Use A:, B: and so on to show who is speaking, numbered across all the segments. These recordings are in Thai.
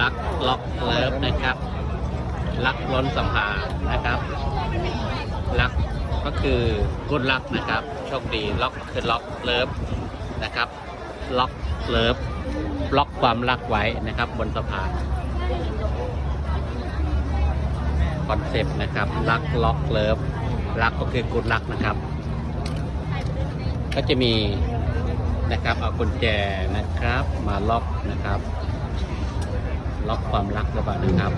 A: รักล็อกเลิฟนะครับ รักล้นสัมภารนะครับ รักก็คือกุดรักนะครับ โชคดีล็อกคือล็อกเลิฟนะครับล็อกเลิฟล็อกความรักไว้นะครับบนสะพานคอนเซปต์นะครับรักล็อกเลิฟรักก็คือกุดรักนะครับ ก็จะมีนะครับเอากุญแจนะครับมาล็อกนะครับ ล็อกความรักหรือเปล่านะครับ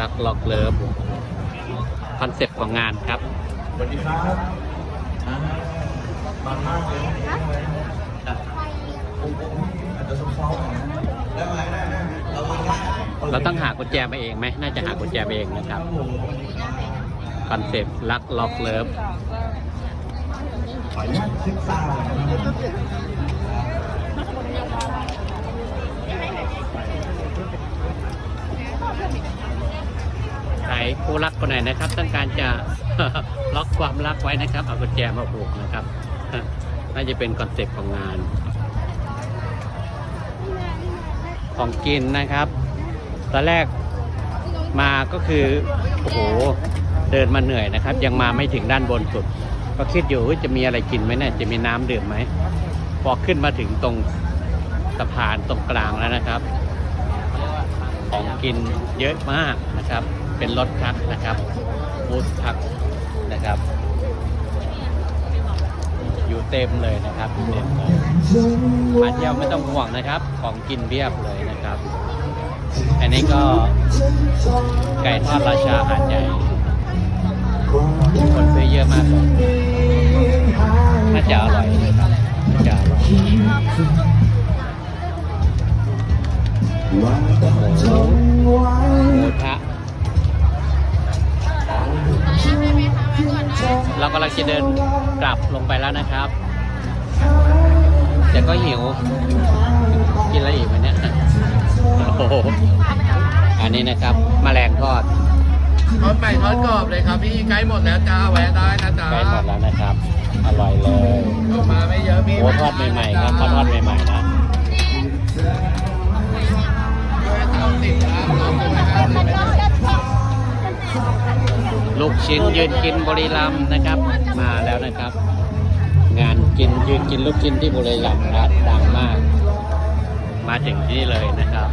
A: รักล็อกเลิฟคอนเซปต์ของงานครับ
B: สวัสดีครับอ่าบางมากเลยผมผมอาจจะซอฟต์ๆหน่อยนะได้ไหมได้ไหมเราไม่ได้
A: เราต้องหากุญแจมาเองไหม น่าจะหากุญแจมาเองนะครับคอนเซปต์รักล็อกเลิฟ
B: ขออนุญาตเช็คซาวด์นะครับ
A: ใคู่รักคนไหนนะครับ ต้องการจะล็อกความรักไว้นะครับ เอากุญแจมาผูกนะครับ น่าจะเป็นคอนเซ็ปต์ของงาน ของกินนะครับ ตอนแรกมาก็คือโอ้โหเดินมาเหนื่อยนะครับ ยังมาไม่ถึงด้านบนสุด ก็คิดอยู่จะมีอะไรกินไหมเนี่ยจะมีน้ำดื่มไหมพอขึ้นมาถึงตรงสะพานตรงกลางแล้วนะครับ ของกินเยอะมากนะครับ เป็นรถทักนะครับฟู้ดทักนะครับ อยู่เต็มเลยนะครับอยู่เต็มเลยมาเที่ยวไม่ต้องห่วงนะครับ ของกินเบียบเลยนะครับ อันนี้ก็ไก่ทอดราชาหาดใหญ่คนซื้อเยอะมากเลยน่าจะอร่อยนะครับน่าจะอร่อยโอ้ เรากำลังจะเดินกลับลงไปแล้วนะครับ แต่ก็หิว กินอะไรอีกไหมเนี่ยโอ้โหอันนี้นะครับมแมลงทอด
C: ทอดใหม่ทอดกรอบเลยครับพี่ใกล้หมดแล้วจ้าแวะได้นะจ๊ะ
A: ใกล้หมดแล้วนะครับ อร่อยเลย
C: เอามาไม่เยอะพี่
A: โอ้ทอดใหม่ๆครับเขาทอดใหม่ๆนะ ลูกชิ้นยืนกินบริลัมนะครับ มาแล้วนะครับ งานกินยืนกินลูกชิ้นที่บริลัมนะดังมาก มาถึงที่เลยนะครับ